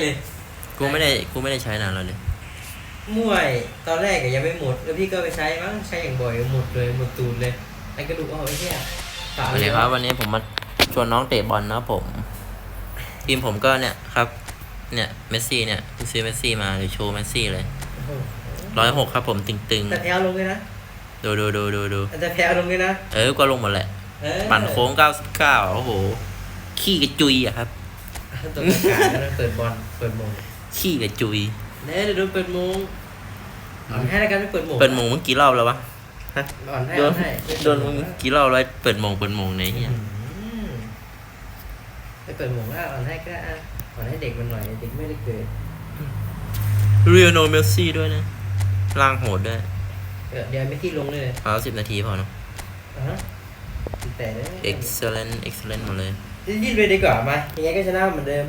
เลย กูไม่ได้กูไม่ได้ใช้นานแล้วเลยมวยตอนแรกอะยังไม่หมด แล้วพี่ก็ไปใช้มั้งใช้อย่างบ่อยหมดเลยหมดตูดเลยไอ้กระดูกเอาไอ้เหี้ยฝาสวัสดีครับ วันนี้ผมมาชวนน้องเตะบอลนะครับผม ทีมผมก็เนี่ยครับ เนี่ยเมสซี่เนี่ยเพิ่งซื้อเมสซี่มาเดี๋ยวโชว์เมสซี่เลยโอ้โหร้อยหกครับผมตึงแต่แพ้ลงเลยนะๆ ดูดูดูดูดูแต่แพ้ลงเลยนะเออก็ลงหมดแหละ เออปั่นโค้งเก้าสิบเก้าโอ้โห ขี้กระจุยอะครับ ตัวประกาศแล้วเปิดบอลเปิดโมงขี้กระจุยเนี่ยเดี๋ยวโดนเปิดโมงอ่อนให้แล้วกันไม่เปิดโมงเปิดโมงเมื่อกี่รอบแล้ววะอ่อนให้โดอ่อนนให้โดนมึงกี่รอบแล้วเปิดโมงเปิดโมงในเฮียอืมไม่เปิดโมงแล้วอ่อนให้ก็อะอ่อนให้เด็กมันหน่อยเด็กไม่ได้เกิดเรียโนเมสซี่ด้วยนะล่างโหดด้วยเดี๋ยวเดี๋ยวไม่ที่ลงเลยเอาสิบนาทีพอเนาะอะฮะแต่เนี่ย excellent excellent หมดเลย ยืดไปดีกว่ามายังไงก็ชนะเหมือนเดิม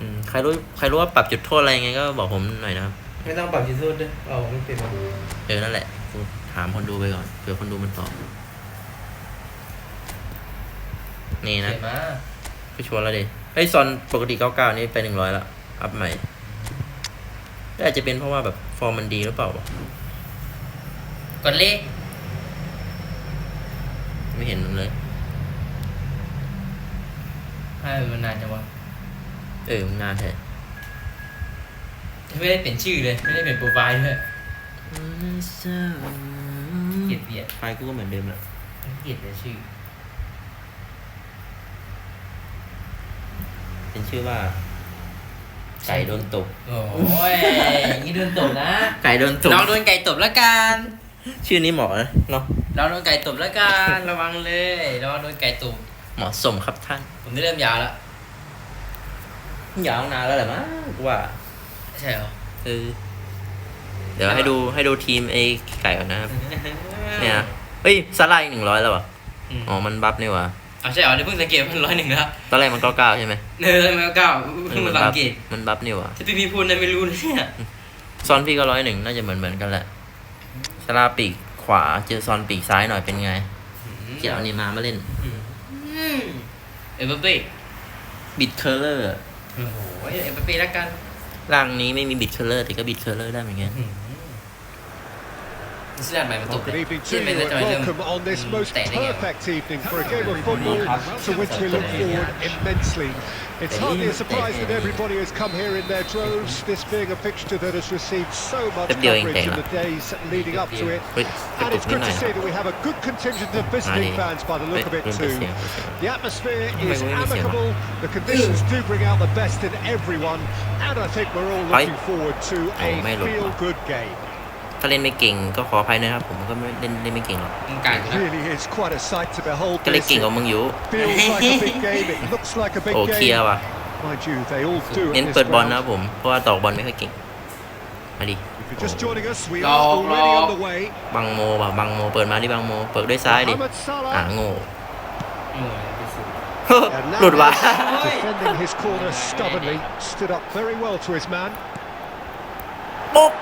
อืมใครรู้ใครรู้ว่าปรับจุดโทษอะไรยังไงก็บอกผมหน่อยนะครับ ไม่ต้องปรับจุดโทษด้วยเอาไม่เป็นไรเออนั่นแหละกูถามคนดูไปก่อนเผื่อคนดูมันตอบนี่นะเห็นมาก็ชวนแล้วดิไอ้ยซอนปกติเก้าเก้านี่ไปหนึ่งร้อยละอัพใหม่ก็อาจจะเป็นเพราะว่าแบบฟอร์มมันดีหรือเปล่าวะกดเลขไม่เห็นมันเลย ให้มันนานจังวะเออมันน่าแท้ไม่ได้เปลี่ยนชื่อเลยไม่ได้เปลี่ยนโปรไฟล์ด้วยเกลียดเบียดไฟล์กูก็เหมือนเดิมแหละเกลียดแต่ชื่อ เป็นชื่อว่า ไก่โดนตกโอ้ยอย่างนี้โดนตบนะไก่โดนตกน้องโดนไก่ตบแล้วกันชื่อนี้เหมาะนะเนาะน้องโดนไก่ตบแล้วกันระวังเลยระวังโดนไก่ตบเหมาะสมครับท่าน ผมได้เริ่มยาวแล้วยาวนานแล้วแหละมั้งกูว่า ใช่เหรอ เออ เดี๋ยวให้ดูให้ดูทีมไอ้ไก่ก่อนนะครับ เนี่ยนะเฮ้ยซาร่าอีกหนึ่งร้อยแล้ววะอืม อ๋อ มันบัฟนี่หวะอะใช่เหรอเดี๋ยวเพิ่งสังเกตมันร้อยหนึ่งแล้วตอนแรกมันเก้าเก้าใช่ไหมเนยเลยมันก็เก้าเพิ่งมาสังเกตมันบัฟนี่หวะถ้าพี่พี่พูดนะไม่รู้นะเนี่ยซอนพี่ก็ร้อยหนึ่งน่าจะเหมือนเหมือนกันแหละซาร่าปีกขวาเจอซอนปีกซ้ายหน่อยเป็นไง เกี่ยวนี่มามาเล่น อืม เอ็มบัปเป้บิดเคอร์เลอร์โอ้โหเอ็มบัปเป้แล้วกันร่างนี้ไม่มีบิดเคอร์เลอร์แต่ก็บิดเคอร์เลอร์ได้เหมือนกัน สแลนใหม่มาต Well, บเลย good evening ที่ to เป็น you จะ and ไปเริ่ม welcome on this most เตะได้ไง perfect evening for a game of football to which we look forward immensely. It's hardly a surprise that everybody has come here in their droves, this being a fixture that has received so much coverage in the days leading up to it. เฮ้ยกระ And ตุก it's นิด good หน่อ to ย see that we have a good contingent of visiting Ah, fans by the look of it เริ่มเป็น too. เสียงเริ่มเป็นเสียง The atmosphere Oh, is wait, wait, wait, amicable, the conditions do bring out the best in everyone, and I think we're all Aye. looking forward to Oh, a may look. feel-good game. ถ้าเล่นไม่เก่งก็ขออภัยนะครับ ผมก็ไม่เล่นเล่นไม่เก่งหรอกมึงไก่ It นะ really is quite a sight to behold. ก็เล่น this. เก่งกว่ามึงอยู่ Feels like a big game. It looks like a big โอ้เคลียร์ game. ว่ะ Mind you, they all do เน้ at น this เปิดบอล ground. นะครับผม เพราะว่าตอกบอลไม่ค่อยเก่ง มาดิ If you're just joining us, we Log, are already log. on the way. บังโมว่ะบังโม เปิดมาดิบังโม เปิดด้วยซ้ายดิ Mohamed อ่า Salah โง่โอ้ยไปสู่ and now หลุดว่ะ defending his corner stubbornly, stood up very well to his man. บุก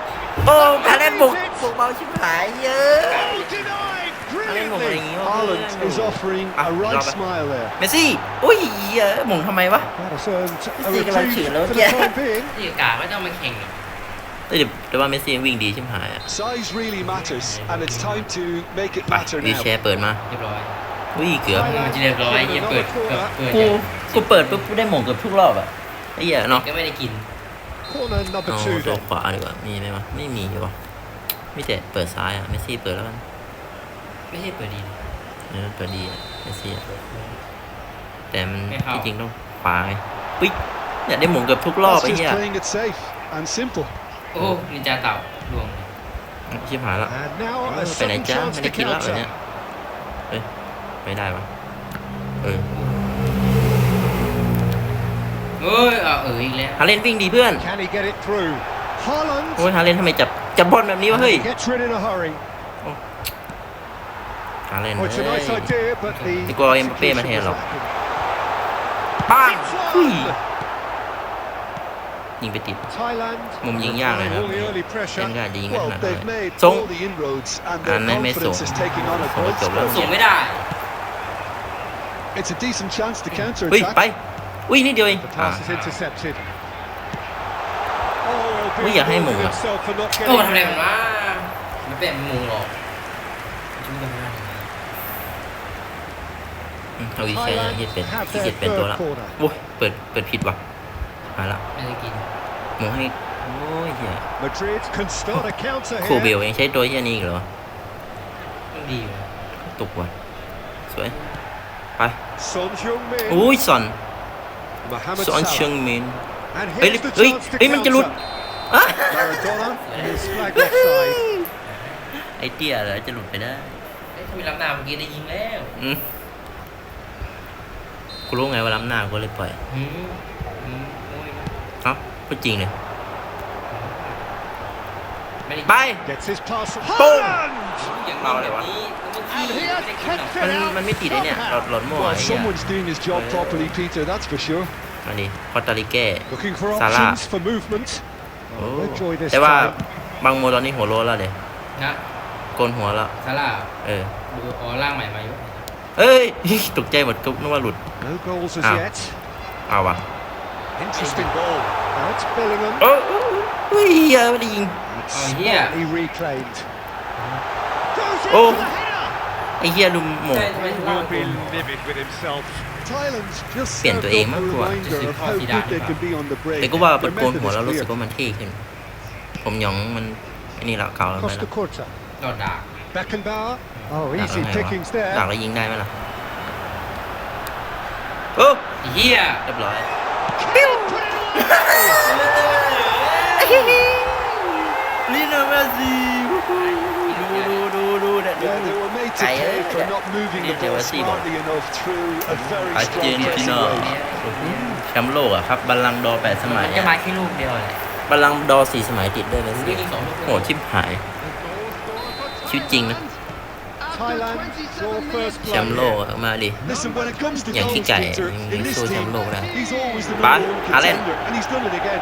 โอ้การเล่นบุกบุกเบาชิบหายเยอะ Oh, denied Haaland brilliantly. ngồi Haaland ngồi is offering Ah, a right love it. smile there. เมสซี่อุ้ยเหี้ยหม่งทำไมวะ That has earned a Messi kêu là reprieve chửi lớn for the kìa. time being. ที่กาไม่ต้องมาแข่งหรอกเอ้ยเดี๋ยวแต่ว่าเมสซี่วิ่งดีชิบหายอะ Size really matters, and it's time to make it ไป matter วี now. แชร์เปิดมาเรียบร้อยอุ้ยเกือบมันจะเรียบร้อยเหี้ยเปิดเปิดเปิดกูกูเปิดปุ๊บกูได้หม่งเกือบทุกรอบอะไอ้เหี้ยเนาะก็ไม่ได้กิน Corner number เอา two ตัว then. ขวาดีกว่า มีไหมวะ ไม่มีวะมีแต่เปิดซ้ายอะเมสซี่เปิดแล้วกันไม่ใช่เปิดดีเออเปิดดีอะเมสซี่อะแต่มันไม่เข้า ที่จริงต้องขวาไงอุ้ยอยากได้หม่งเกือบทุกรอบ That's ไอ้ just เหี้ย playing it safe and simple. โอ้นินจาเต่าดวงชิบหายละ And now เอ a อไปไหน second จ้า chance ไม่ได้ to กินแล้วเหรอ counter. เนี่ยเอ้ยไม่ได้วะเออ อ้ยเอาเอออีกแล้วฮาเลนวิ่งดีเพื่อน Can he get it through? Holland โอ้ยฮาเลนทำไมจับจับบอลแบบนี้วะเฮ้ย gets rid in a hurry. ฮาเลน Oh, it's a เฮ้ย nice idea, but the ดีกว่าเอ็มบัปเป้มาแทนหรอก execution was lacking. ปังหุ้ย It's on. ยิงไปติด Thailand มุมยิงยากเลยนะครับ all the early pressure. เล่นก็อาจจะยิงไม่ถ Well, นัด they've เลย made ส่ง all the inroads, and À, their mấy- mấy confidence sổ. is taking on a Sổ great chụp lắm. spell. ส่งไม่ได้ It's a decent chance to counter เฮ้ยไป attack. อุ้ยนิดเดียวเอง The อ่า pass is intercepted. feel Ui, giờ hai proud mùng of à? himself for not โอ้ getting ทำอะไรมันวะมันเป็นมุงหรอกชุบยังไงอืมเอาอีกแค่เฮียเป็นขี้เกียจเป็นตัวละโอ้ยเปิดเปิดผิดว่ะมาละไม่ได้กินหมูให้โอ้ยเฮีย Madrid can start a counter ครูเบ here. ลยังใช้ตัวเฮียนี้อีกเหรอมันดีอยู่ตกว่ะสวยไป Son Heung-min, อุ้ยสอน Mohamed สอนเชิง Salah. มิน And เฮ้ย here's the เฮ้ย chance to เฮ้ยมันจะหลุด counter. อะ Maradona is flagged offside. ไอเตี้ยเหรอจะหลุดไปได้ไอ้ยถ้ามีล้ำหน้าเมื่อกี้ได้ยิงแล้วอืมกูรู้ไงว่าล้ำหน้ากูเลยปล่อยอืมอืมโอ้ยเอ้าพูดจริงเลยไม่ได้ไป Gets his pass. Boom. Haaland! อย่างเอาเลยวะนี้มันก็ And ที่ he ไม่ has ได้กินหรอก kept มัน it out มันไม่ติดไอเนี่ยหลอด somehow. หลอดมั่ว Well, ไอ้เหี้ย someone's doing his job Yeah. properly, Peter, that's for sure. อันนี้คอตาลิเก้ Looking for Salah. options for movement. โอ้ Oh, enjoy this แต่ว่า time. บางโมตอนนี้หัวโลนแล้วเด็นะโกนหัวแล้ว ซาร่าเออ ดูอ๋อร่างใหม่มาอยู่เอ้ย ตกใจหมดกุ๊บนึกว่าหลุด No goals as Ah. yet. เอาว่ะ Interesting ball. Now it's Bellingham. เออเฮ้ยเหี้ยไม่ได้ยิง It's Oh, yeah. smartly reclaimed. Goes in Oh. for the header. ไอ้เหี้ยลุมหม่งใช่ทำไมซาร่า Will เป็ be น livid with himself. Thailand just Biển served tụi up em á, a của- reminder of how Chỉ good đá they đi can be on the break. แต่ก็ว่า Their เป็นโกน method หัว is แล้วรู้ clear. สึกว่ามันเท่ขึ้น ผมหยองมันไอ้นี่ละเก่าแล้วไป Costa แล้ว Curta. ดอดดาก Beckenbauer. Oh, ดัก easy แล้วไงวะ pickings ดัก there. แล้วยิงได้ไหมล่ะโอ้ไอ้เฮียเรียบร้อยลิโ for not moving the Đi theo ball Messi rồi. smartly enough through a very strong Argentina pressing wave. แชมป์โลกอะครับบัลลังก์ดอร์แปดสมัยมันจะมาแค่ลูกเดียวแหละ บัลลังก์ดอร์สี่สมัยติดด้วยนะลูกยิงสองลูกโหชิบหาย ชีวิตจริงนะ Thailand, your first แชมป์ blow. โลกอะมาดิ Listen, when it comes to Nhận goals, cái cày, Peter, những in this số team, chấm lô này. he's always the Bắn, number one Haaland. contender, and he's done it again.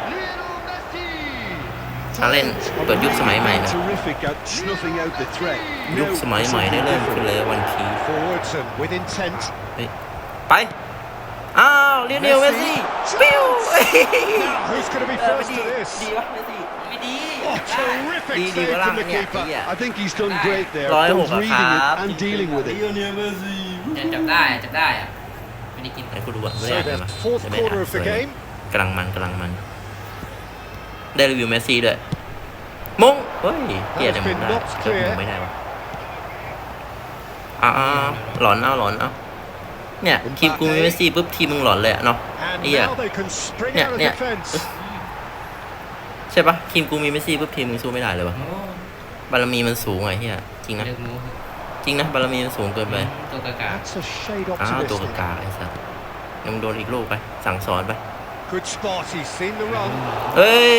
ฮาเล่นเปิดยุคสมัยใหม่นะ Terrific at snuffing out the threat. ยุค Now, สมัยใหม่ได้เริ่มขึ้นเลยวันพี Forwards and with intent. ไป อ้าวเรียนเนลเมสซี่ปิ้ว Now, who's going to be เออไม่ first ดี to this? ดีวะเมสซี่ไม่ดี Oh, terrific Đi- đi save vào from làm the cái nhà keeper. kỹ à? I think he's done great there, ร้อยหก both อะ reading ครับ it and dealing with เรี it. ยนเนลเมสซี่จับได้อะจับได้อะไม่ได้กินไหนกูดูอะไม่ So ได้ the อ่านมา fourth จะไม่อ่าน quarter of ส the วย game. กำลังมันกำลังมัน ได้รีวิวเมสซี่ด้วยมงเฮ้ยเกียดแต่มงได้แต่มงไม่ได้วะอ่าหลอนเอาหลอนเอาเนี่ยทีมกูมีเมสซี่ปุ๊บทีมมึงหลอนเลยอะเนาะ And Yeah. now they can spring Yeah, out of yeah. defence. ใช่ปะทีมกูมีเมสซี่ปุ๊บทีมมึงสู้ไม่ได้เลยวะโอ้บารมีมันสูงไงเฮียจริงนะเลือกมูจริงนะบารมีมันสูงเกินไปตัวกากา That's a shade อ้าวตัว optimistic. กากาไอ้สัสยังโดนอีกลูกไป สั่งสอนไป Good spot. He's seen the run. เฮ้ย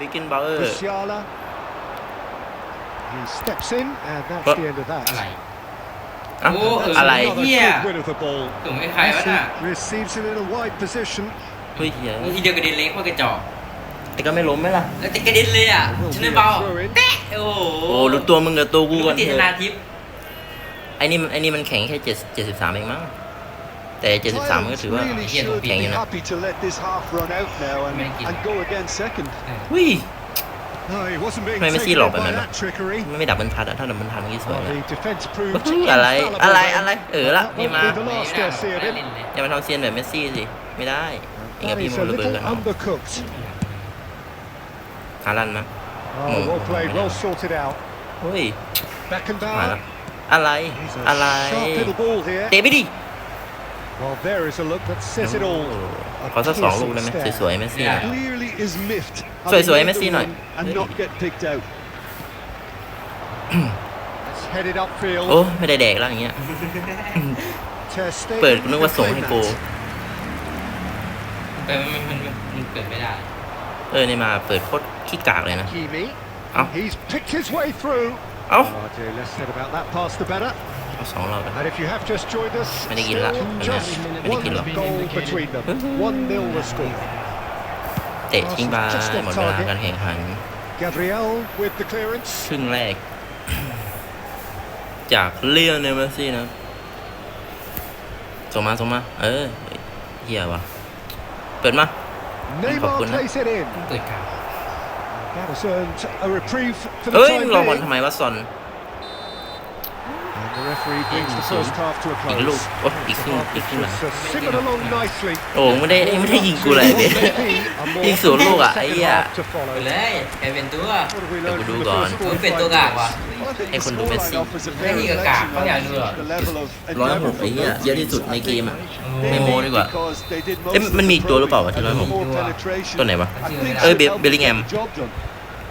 บิกินบาเออร์ Musiala. He steps in, and that's But- the end of อะไร that. อะโอ้เอออ อะไร Another Yeah. good win of the ball. ถึงไม่ใครวะน่ะ Messi receives it in a wide position. เฮ้ยเฮียทีเดียวกระเด็นเล็กว่ากระจอกแต่ก็ไม่ล้มไหมล่ะ แล้วแต่กระเด็นเลยอะชนะเบาแตะโอ้โหโอ้รู้ตัวมึงกับตัวกูก่อนติเถชนาอะทิพย์ไอ้นี่มันไอ้นี่มันแข็งแค่เจ็ดเจ็ดสิบสามเองมั้ง แต่เจ็ดสิบสามมันก็ Thailand ถือว่า really Yeah, should hang be in it. happy to let this half run out now and, Make it. and go again second. หุ้ย No, he wasn't being Mà Messi taken in lọt by rồi mà. that trickery. มันไม่ดับเบิลทัดอะถ้าดับเบิลทัดเมื่อกี้สวย Well, นะ the defence proved เฮ้ยอะไร infallible อะไร then. อะไรเออละ That นี่ won't มา be the last I see of เล่ him. นเลยอย่ามาทำเซียนแบบเมสซี่สิไม่ได้เองกับ That พี่ is มัน a ระเบิด little กันเนาะ undercooked. ฮาลันมั้ง Oh, Mm. well played, well sorted out. เฮ้ยมา Beckenbauer. แล้วอะไร He's อะไร a sharp little ball here. เตะไปดิ Well, there is a look that says it all. ขอสักสองลูกได้ไหมสวยๆเมสซี่หน่อย Clearly is miffed. Sorry, having sorry, led the Messi nói. run And not get picked out. It's headed upfield. โอ้ไม่ได้แดกแล้วอย่างเงี้ย Ter Stegen เปิดกูนึกว่าส่งให้ reclaimed กู that. แต่มันมันมันมันเกิดไม่ได้ เออนี่มาเปิดโคตรขี้กากเลยนะ Kimi. Oh. He's picked his way through. เอ้า Oh dear, less said about that pass the better. เอาสองเราไป And if you have just joined us, Mày đi ghi lại, still mày just nè, mày đi ghi one lại. goal between them. 1-0 the score. เตะทิ้งไปหมดเวลาการแข่งขัน Gabriel with the clearance. ครึ่งแรก จากเลียนเนลเมสซี่นะส่งมาส่งมา เออเฮียวะเปิดมา Neymar Fuck, plays it in. เกิดกลาง That has earned a reprieve for the เอ้ย time มึงรอบอล being. ทำไมวะซอน And the referee brings the first half to a อีกลูก close. โอ้ยอีกครึ่งอีกครึ่งหลัง Just uh, simmered along nicely. โอ้ไม่ได้ไม่ได้ยิงกูเลยเบสยิงสวนลูกอะไอ้เหี้ย to follow. ไปเลยใครเป็นตัว What have we learned Để from tôi the đu first gòn. มันเป็นตัวกากว่ะ Well, I think Em the còn đủ scoreline Messi. offers a Cái very gì cả cả, reflection có nhà of đưa à? the level of ร้อยห endeavour กไอ้ from เหี้ย both เยอะที่สุดในเกมอะ ไม่โม้ดีกว่า because they did most เอ้ย of มันมี the ตัวหรือเปล่าวะที่ probing ร้อยหก and more penetration. ตัวไหนวะ I think เอ้ย should เบล help เบลลิงแฮม get the job done.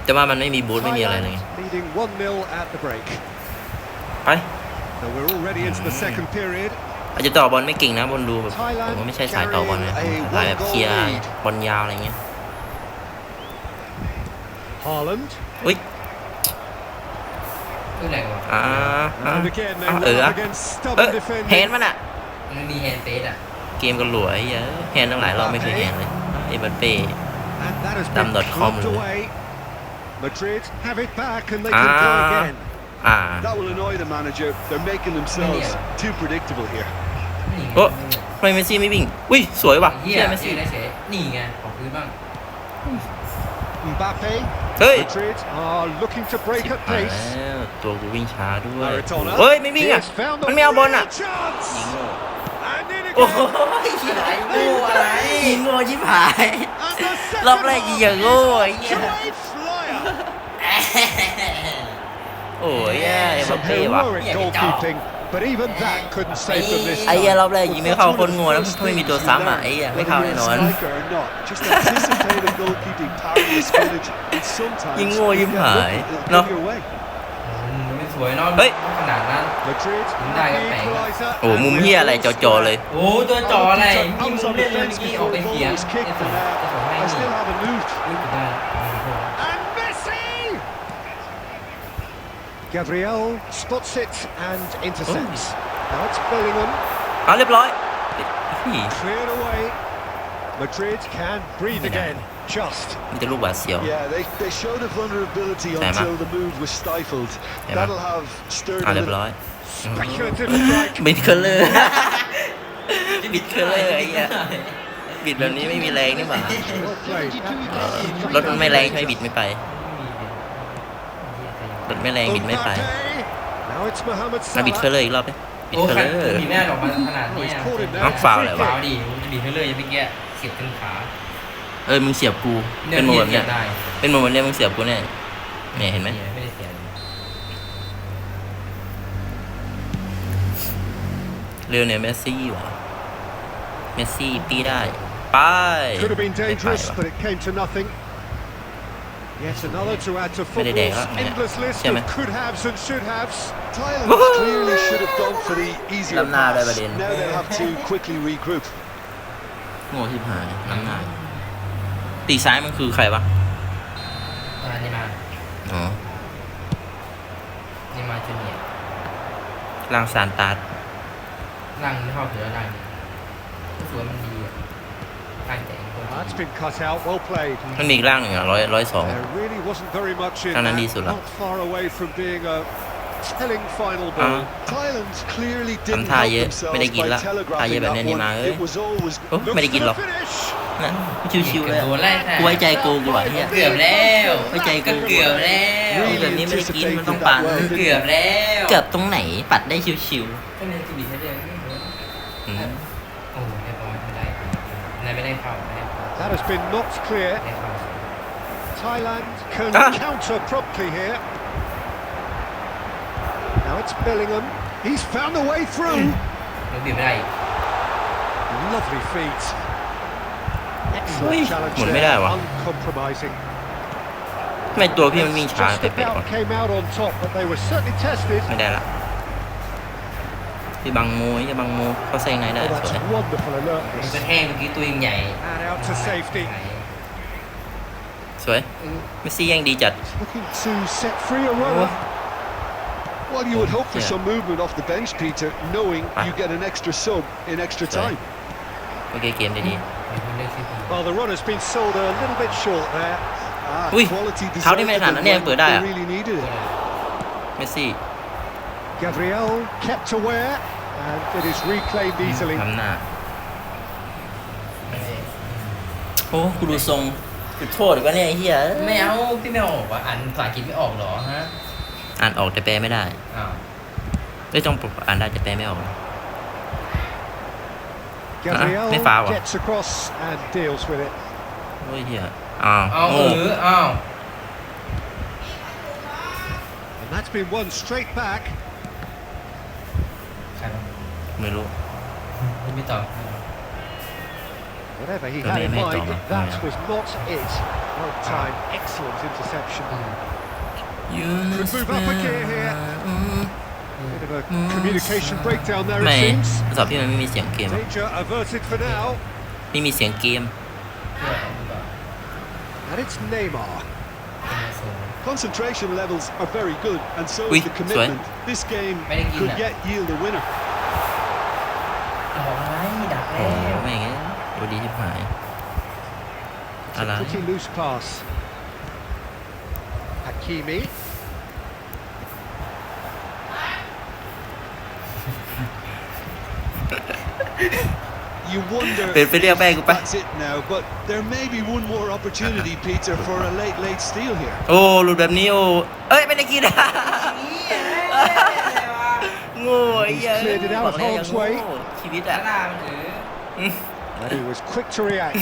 แต่ว่ามันไม่มีบูทไม่มีอะไรเลย Leading 1-0 at the break. ไป So we're already into the second period. อาจจะต่อบอลไม่เก่งนะบอลดูแบบผมว่าไม่ใช่สายต่อบอลนะสายแบบเคลียร์บอลยาวอะไรเงี้ย Haaland. อุ้ยตัวไหนวะอ่าอ่า And again, they อ่า run เออ up อะ against เออ stubborn แฮน defending. มันอะ มันมีแฮนด์เฟสอะเกมก็หลวยเยอะแฮนตั้งหลายรอบไม่เคยแฮนเลยไอ้บัตเป้ And that has been Dam.com clubbed rồi. away. Madrid have it back and they can go Ah. again. อ่า That will annoy the manager. They're making themselves too predictable here. นี่ไงโอ้ทำไมเมสซี่ไม่วิ่ง อุ้ย สวยว่ะเฮียเชี่ยเมไม่สซีซี่ ได้เฉยนี่ไงของพื้นบ้าง Mbappe. เฮ้ย Madrid are looking to break at มา pace. แล้วตัวกูวิ่งช้าด้วย Maradona. เฮ้ย ไม่วิ่งอะ He's found the มันไม่เอาบอลอะ real chance. And in โอ้ again. โหไอ้โง่อะไรยิงโง่ชิบหาย And the second รอบแรกยิงอย่างโง่ไอ้เหี้ย Great flyer. โอ้ยแย่เอ็มบั Some ปเป้ว่ะ heroic goalkeeping, but even that couldn't save them this ไอ้ time. เหี้ยรอบแรกยิงไม่เข้าคนโง่แล้วถ้าไม่มีตัวซ้ำอะไอ้เหี้ยไม่เข้า Whether แน่ you're น a อน striker or not, just anticipating goalkeeping power and spinach. And sometimes ยิงโง่ยิง you get หาย lucky, it'll เนาะ come your way. อืมไม่สวยเนาะเฮ้ยขนาดนั้น Madrid Chúng have ta the gặp bạn. equaliser โอ้ and มุม they're เหี้ยอะไร fully จอๆเลยโอ้ตัวจ่ออะไร scored. พี่ Comes มุ on มเล่นเลย defence เมื่อกี้ออก before ไป the เสีย ball ง was จะ kicked, ส่ง and จะส่งให้ uh, they นี่ still haven't moved. นี่กูได้ Gabriel spots it and intercepts. Now it's Bellingham, เอาเรียบร้อยเฮ้ย cleared away. Madrid can breathe again. Just. มีแต่ลูกบาดเสียว Yeah, they, they showed a vulnerability Xem until the move was stifled. Xem That'll have stirred เอา a เรียบ little ร้อย Speculative strike. บิดเคอร์เลอร์ บิดเคอร์เลอร์ไอ้เหี้ยบิดแบบนี้ไม่มีแรงนี่หว่า Well played. เออรถมันไม่แรงใช่ไหมบิดไม่ไป รถไม่แรงบิดไม่ไป Mbappe. Now it's Mohamed มาบิดเคอร์ Salah. เลอร์อีกรอบดิบิดโอ้เคอร์ขัเลนอร์บีแม่ออกมาขนาดนี้ He's caught him อ้าว now. ฟาวล์อะไรวะฟาวดิมันจะบีบให้เลยยังไม่แก้เสียบถึงขาเออมึงเสียบกูเนี่ยเป็นโมพี่แบบเสีเนี้ยยบได้เป็นโมแบบเนี้ยมึงเสียบกูแน่เนี่ยเห็นไหมไม่ได้เสียบเร็วเนี่ยเมสซี่ว่ะเมสซี่ตีได้ไป Could have been ไม่ไป dangerous, ว่ะ but it came to nothing. Yet another to add to Mày để đẻ football's đó, mẹ. endless list Xem of mày. could haves and should haves. Thailand clearly should have gone for the easier Làm nào đây bà pass. Điền? Now they'll have to quickly regroup. โง่ที่หายน้ำหนักตีซ้ายมันคือใครวะอันนี้มาอ๋อนี่มาจูเนียร์ลางซานตาร์ร่างไม่เข้าถือร่างนี้รู้สึกว่ามันดีอะร่างแต่งคน That's been cut out, well played. มันมีอีกร่างหนึ่งอะร้อยร้อยสอง There really wasn't very much in Thằng này that, đi sửa lắm. not far away from being a telling final À. ball. Thailand clearly Tầm didn't tha help vậy, themselves mấy đây by ghiền lắm. Tha vậy telegraphing bạn that nên đi mà one. ơi. It was always โอ้ Looks ไม่ได้กิน for หร the อก finish. นะชิวๆเลยโดนไล่แทกูไว้ใจกูกูว่ะเฮีย เกือบแล้วไว้ใจกูก็เกือบแล้ว Really แบบนี้ไม่ได้กินมันต้องปั่น เกือบแล้วเกือบตรงไหนปัดได้ชิวก็เลยจูบีให้เดียวๆอืม โอ้โหเรียบร้อยไม่ได้นายไม่ได้เข้าไม่ได้เข้า That has been knocked clear. ไม่ได้เข้า Thailand can Ah. counter promptly here. Now it's Bellingham. He's found a way through. มันบีบไม่ได้อีก Lovely feet. Ui, Excellent challenge muốn mới there, đào à? uncompromising. ทำไม่ตัวพี่มันวิ่งช้า Just เป๊ะๆ about วะ came out on top, but they were certainly tested. ไม่ได้ละ พี่บังโมพี่บังโมเขาแซงไหนได้ Oh, ส that's วย wonderful มัน alertness. กระแทกเมื่อกี้ตัวเองใหญ่ And out to safety. สวยเมสซี่แย่งดีจัด looking to set free a runner. Well, you would hope for Yeah. some movement off the bench, Peter, knowing Ah. you get an extra sub in extra Sorry. time. โอเคเกมได้ดีมีคนเลือกชื่อทีม Well, the run has been sold a little bit short there. Ah, Ui, quality tháo đi deserved mày it thằng nó when nè, bữa đây they à? really needed it. เมสซี่ Gabriel kept aware, and it is reclaimed easily. ทำหน้า โอ้กูดูทรงจุดโทษอีกวะเนี่ยไอ้เหี้ยไม่เอาพี่ไม่ออกวะอ่านภาษาอังกฤษไม่ออกเหรอฮะอ่านออกแต่แปลไม่ได้อ้าวไม่ต้องอ่านได้แต่แปลไม่ออก Gabriel ไม่ฟาวอะ gets across and deals with it. โอ้ยเหี้ยอ้าวเอาเอโง่ออ้าว And that's been won straight back. ใครวะ ไม่รู้ ไม่ตอบ Whatever he Don't had in make mind, Donna. that Yeah. was not it. Well timed, excellent interception. Could move up a gear here. Bit of a communication breakdown there, ไม่ it seems. โทรศัพท์พี่มันไม่มีเสียงเกมอะ Danger averted for now. ไม่มีเสียงเกม เพื่อเอาดีกว่า And it's Neymar. เป็นโซน Concentration levels are very good, and so Ui, is the commitment. This game Mấy cái could kia nè. yet yield a winner. โอ้แล้วไม่งั้นดูดีที่หาย It's อะไร a pretty loose pass. Hakimi. You wonder เป็นไปเรียกแม่กู if ปะ that's it now, but there may be one more opportunity, Peter, for a late, late steal here. โอ้หลุดแบบนี้โอ้เอ้ยไม่ได้กินอะโง่ไอ้เหี้ย He's cleared it out บอกแล้วอย่า of โง่ harm's way ชีวิตดาอะรามันเออ And he was quick to react.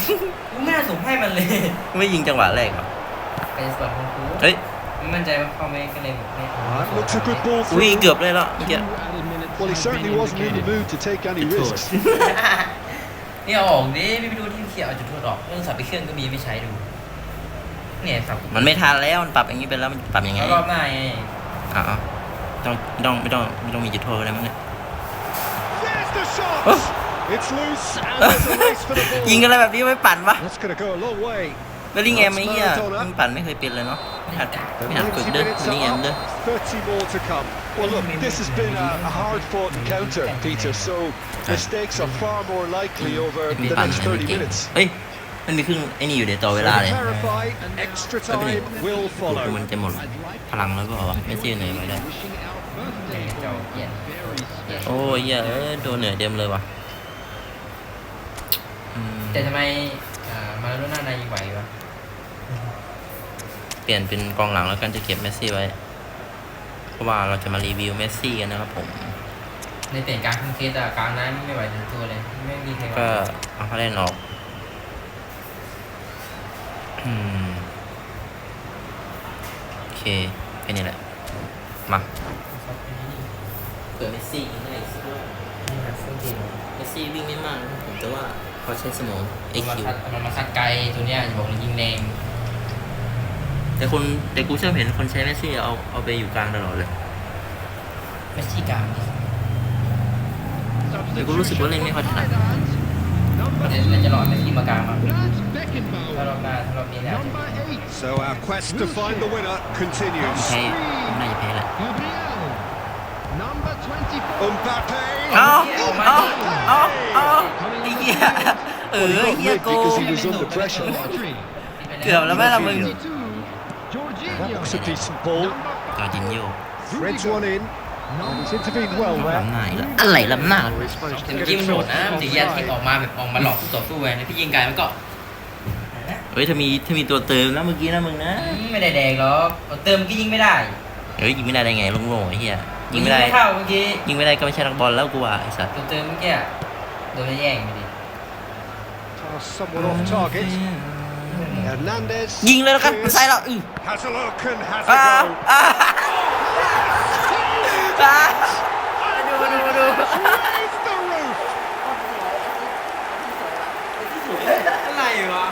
กูไม่น่าส่งให้มันเลยไม่ยิงจังหวะแรกเหรอเป็นส่วนของกูเฮ้ยไม่มั่นใจว่าเขาไม่ก็เลยบอกไม่ Ah, it looks a good ball อุ้ย through. เกือบเลยแล้วเมื่อกี้ Well, he certainly wasn't in the mood to take any Good risks. นี่เอาออกดิไม่ไปดูที่เขียวเอาจุดโทษออกเรื่องสับไปเครื่องก็มีไม่ใช้ดู เนี่ยสับมันไม่ทันแล้วมันปรับอย่างนี้ไปแล้วมันปรับยังไงแล้วรอบหน้าไงอะต้องต้องไม่ต้องไม่ต้องมีจุดโทษอะไรมั้งเนี่ย There's the shot! Oh. It's loose and there's a race for the ยิง ball. อะไรแบบนี้ไม่ปั่นวะ That's going to go a long way. เบลลิงแอมไอ้เหี้ยมันปั่นไม่เคยเป็นเลยเนาะไม่หัด The ไม่หัดฝึก90เด้อ minutes เบลลิงแอม are เด้อ up, 30 more to come. Well, look, this has been a, a hard-fought encounter, Peter, so mistakes are far more likely over มี the ปั่น next ไอ้ไม่30เก่ง minutes. เฮ้ยมันมีครึ่งไอ้นี่อยู่เดี๋ยวต่อเวลาเลย To clarify, extra time will กู follow. มันจะหมดพลังแล้วก็วะไม่ใช่เหนื่อยไปได้เจ้าเหี้ยเหี้ยโอ้ยเหี้ยเอ้ยโดนเหนื่อยเต็มเลยว่ะอืม แต่ทำไมอ่ามาโดน่าในยิงไหววะเปลี่ยนเป็นกองหลังแล้วกันจะเก็บเมสซี่ไว้ เพราะว่าเราจะมารีวิวเมสซี่กันนะครับผม ในเปลี่ยนกลางครึ่งเคสอะกลางนั้นไม่ไหวถึงตัวเลย ไม่มีใครไหวก็เอาเขาเล่นออกอืมโอเคแค่นี้แหละ มาเผื่อเมสซี่ยิงได้อีกสักรอบนี่ครับซึ่งทีมเมสซี่วิ่งไม่มากนะครับผมแต่ว่า เขาใช้สมอง มันมา AQ คัดมันมาคัดไกลตัวเนี้ยอย่าบอกเลยยิงแรงแต่คนแต่กูชอบเห็นคนใช้เมสซี่เอาเอาไปอยู่กลางตลอดเลยไม่ใช่กลางดิแต่กูรู้สึกว่าเล่นไม่ค่อยถนัดเดี๋ยวเราจะรอไม่ทีมมากลางมาถ้ารอบหน้าถ้ารอบนี้เนี่ย So our quest to find the winner continues. แพ้น่าจะแพ้แหละ Mbappe. เอาเอาเอาเอาไอ้ เหี้ยเออไอ้เหี้ยโก Because he was under pressure. เกือบแล้วแม่ละมึง That looks a decent ball. จอร์จินโย Threads one in. And he's intervened well there. ล้ำหน้าอีกแล้วอะไรล้ำหน้า Oh, he's managed แต่ to เมื่อ get กี้ it มันโดด shot นะมันถึงแยกที่ออกมาแบบออกมาหลอกคู่ต่อสู้ไงแล้วพี่ยิงไกลมันก็เฮ้ยถ้ามีถ้ามีตัวเติมนะเมื่อกี้นะมึงนะ อืมไม่ได้แดงหรอกเอาเติมก็ยิงไม่ได้เฮ้ยยิงไม่ได้ได้ไงโล่งๆไอ้เหี้ยยิงไม่ได้ เข้าเมื่อกี้ยิงไม่ได้ก็ไม่ใช่นักบอลแล้วกูว่าไอ้สัตว์ตัวเติมเมื่อกี้อะโดนแย่งไปดิ Pass someone off target. Hernandez. ยิงเลยแล้วกันมันใส่แล้วอือ Has a look and has อ่า a go. อ่าอ่าดูดูดู It's the roof. อะไรวะ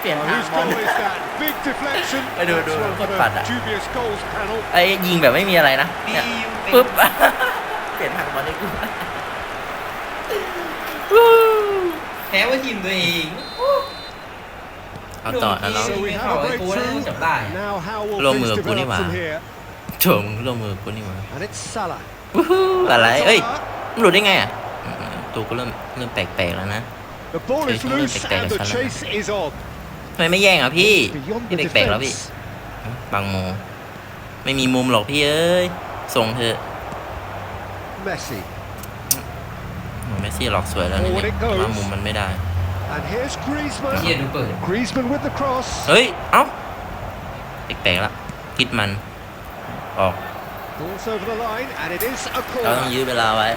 เปลี่ยน Well, ทาง whose บอล goal is that? Big deflection. I don't That's know. one for What bad the that? dubious goals panel. ไอ้ยิงแบบไม่มีอะไรนะปีเนี่ยเป็นปึ๊บ เปลี่ยนทางบอลให้กู แพ้ว่าทีมตัวเองเอาต่อนะเรา So we have a breakthrough. Now how will Lộn things ngược của develop đi from mà. here? โถมร่วมมือกูนี่มา And it's Salah. วู้ฮู้อะไร เอ้ย Salah. มันหลุดได้ไงอะอืมตัวกูเริ่มเริ่มแปลกๆแล้วนะ The ball is Chase nó loose bị tè and the Salah. chase is on. ทำไมไม่แย่งอะพี่ Beyond พี่ the แปลกๆแล้วพี่ defence. บางโม ไม่มีมุมหรอกพี่เอ้ย ส่งเถอะ Messi. โหเมสซี่หลอกสวยแล้วเนี่ย Forward it goes. ว่ามุมมันไม่ได้ And here's เฮีย Griezmann. ดูเปิด Griezmann with the cross. เฮ้ย เอ้าแปลกๆละคิดมัน ออก Balls over the line, and it is a เราต้อง corner. ยื้อเวลาไว้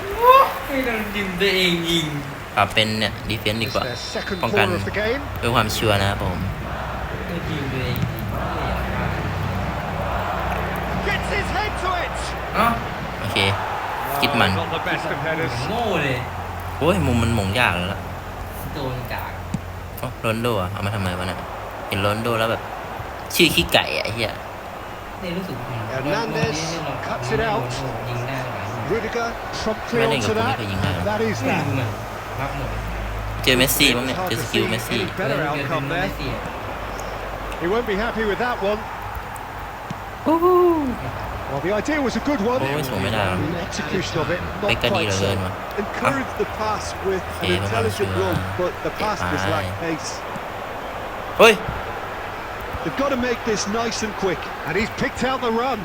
ไม่ต้องยิงตัวเองยิงปรับเป็นเนี่ยดีเฟนต์ดี It's กว่า their second ป้องกัน corner of the game. เพื่อความชัวร์นะครับผมต้องยิงตัวเองยิงไม่อยากพลาด Gets his head to it. เอ้าโอเค คิดมัน Not the best of headers. โง่เลย โอ้ยมุมมันหมงยากแล้วล่ะโดนกากโอ้โรนลโดอะเอามาทำไมวะเนี่ยเห็นโรนลโดแล้วแบบ ชื่อขี้ไก่อะไอ้เหี้ยนี่รู้สึก Hernandez cuts it out ยิงได้หลาย Rudiger promptly Manning onto of that. Rudiger, And that is ไม่ that. รู้มันพักหมดเจอเมสซี่มั้งเนี่ยเจอสกิลเมสซี่ Better outcome there. He won't be happy with that one. Well, the idea was a good one. โอ้ยส่งไม่ได้หรอ The execution of it, ไป not ก็ดี quite เหลือเกิน so. วะ encouraged the pass with an Okay, well, intelligent that's, uh, run, but the pass just aye. lacked pace. เฮ้ย They've got to make this nice and quick. And he's picked out the run.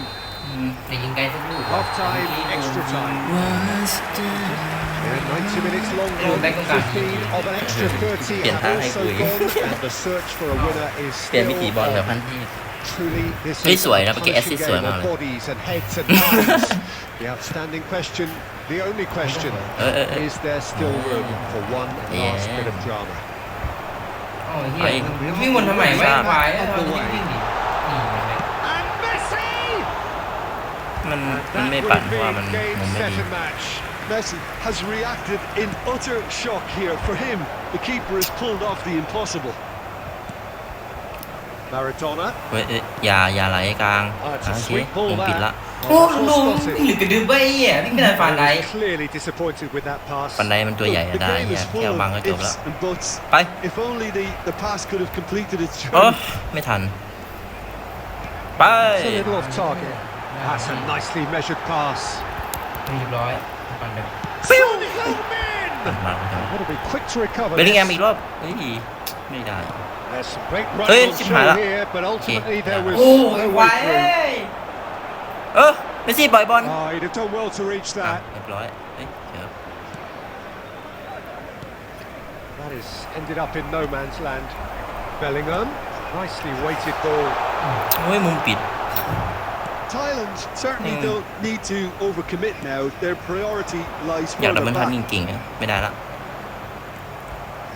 แต่ยิงไกลสักลูก Half time, extra time. Yeah, 90 minutes longer, Yeah, back on that. 15 of an extra 30 Tiền have thắng also hay quỷ. gone, and the search for a winner is เปลี่ยนวิ still ธีบอลแบบ on. พันเทพ Truly, this เฮ้ย is สวย a นะเมื่อกี้ punishing assist สวย game มาก of เลย bodies and heads and minds. the outstanding question, the only question, เออเออเออ is there still room for one last Yeah. bit of drama? อ๋อเฮียวิ่งวนทำไมไม่ควายแล้วเราจะวิ่งดินี่เห็นไหม And Messi! มัน And มัน that ไม่ would ปั่น have เพราะว่ามัน been game, มุมไม่ set ดี and match. Messi has reacted in utter shock here. For him, the keeper has pulled off the impossible. Maradona. เว้ยเอ้ยอย่าอย่าไหลกลาง Oh, it's a โอเค sweet ball มุมปิดละ that. โอ้ Well, ลุง that's วิ่ง spotted. หรือกระดึ๊บไปเฮียวิ่งขนาดฟันไร Clearly disappointed with that pass. ปันไดมันตัวใหญ่อะ The ได้ game เหี้ย is แค่ full เอาบัง of ก็จบแล้ว ifs and buts. ไป If only the, the pass could have completed its โอ้ journey. ไม่ทัน ไป It's a little off target. That's a nicely measured pass. เรียบร้อย ฟันไป Son Heung-min! มาไม่ทัน Got to be quick to recover. เบลลิงแฮม this. อีกรอบเฮ้ยไม่ได้ There's some great run Hey, on chim show hại lắm. here, but ultimately Okay. there was โอ้ย no ควาย way เอ้ through. เออเมสซี่ปล่อยบอล Oh, he'd have done well to reach อะ that. เรียบร้อยเฮ้ยเดี๋ยว That is ended up in no man's land. Bellingham, nicely weighted ball. โอ้ยมุมปิด Thailand certainly Hmm. don't need to overcommit now. Their priority lies อยากดับ further เบิลทัน back. จริงๆอะไม่ได้ละ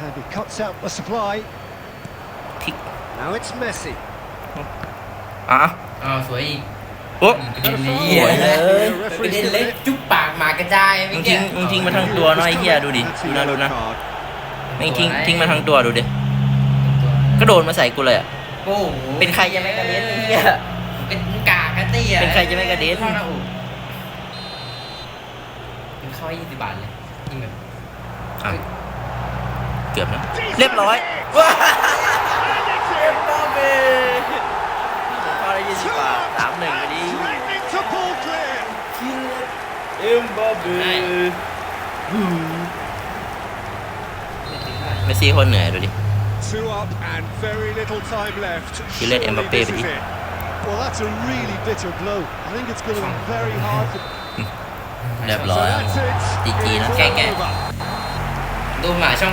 And he cuts out the supply. พลิก Now it's Messi. อะอ้าวสวยอีกโอ้ ประเด็นเลยเฮียโอ้ยเลยประเด็นเล็กจุ๊บปากหมากระจายมึไม่งแก่ทิ้งมึงทิ้งมาทั้งตัวเน้อยเฮียดูดิ That's ดู a นะดู yellow นะ card. แม่งทิ้งทิ้งมาทั้งตัวดูดิกระโดดมาใส่กูเลยอะโอ้โหเป็นใครจะไม่กระเด็นไอ้เฮีย เป็นกากกะเตี้ยเป็นใครจะไม่กระเด็นเข้าหน้าอกเป็นเข้ายี่สิบบาทเลยจริงแบบอะเกือบนะเรียบร้อยว้าเอ็มบัปเป้พอได้ยี่สิบบาทสามหนึ่งไปดิ Threatening to pull clear. เอ็มบัปเป้เมสซี่โคนเหนื่อยดูดิ Two up and very little time left. You let Surely Mbappe this be. is it. Well, that's a really bitter blow. I think it's going to be very hard for เรียบ So ร้อย that's it. GG นะ It's แกะแกะ over. ดูหมาช่อง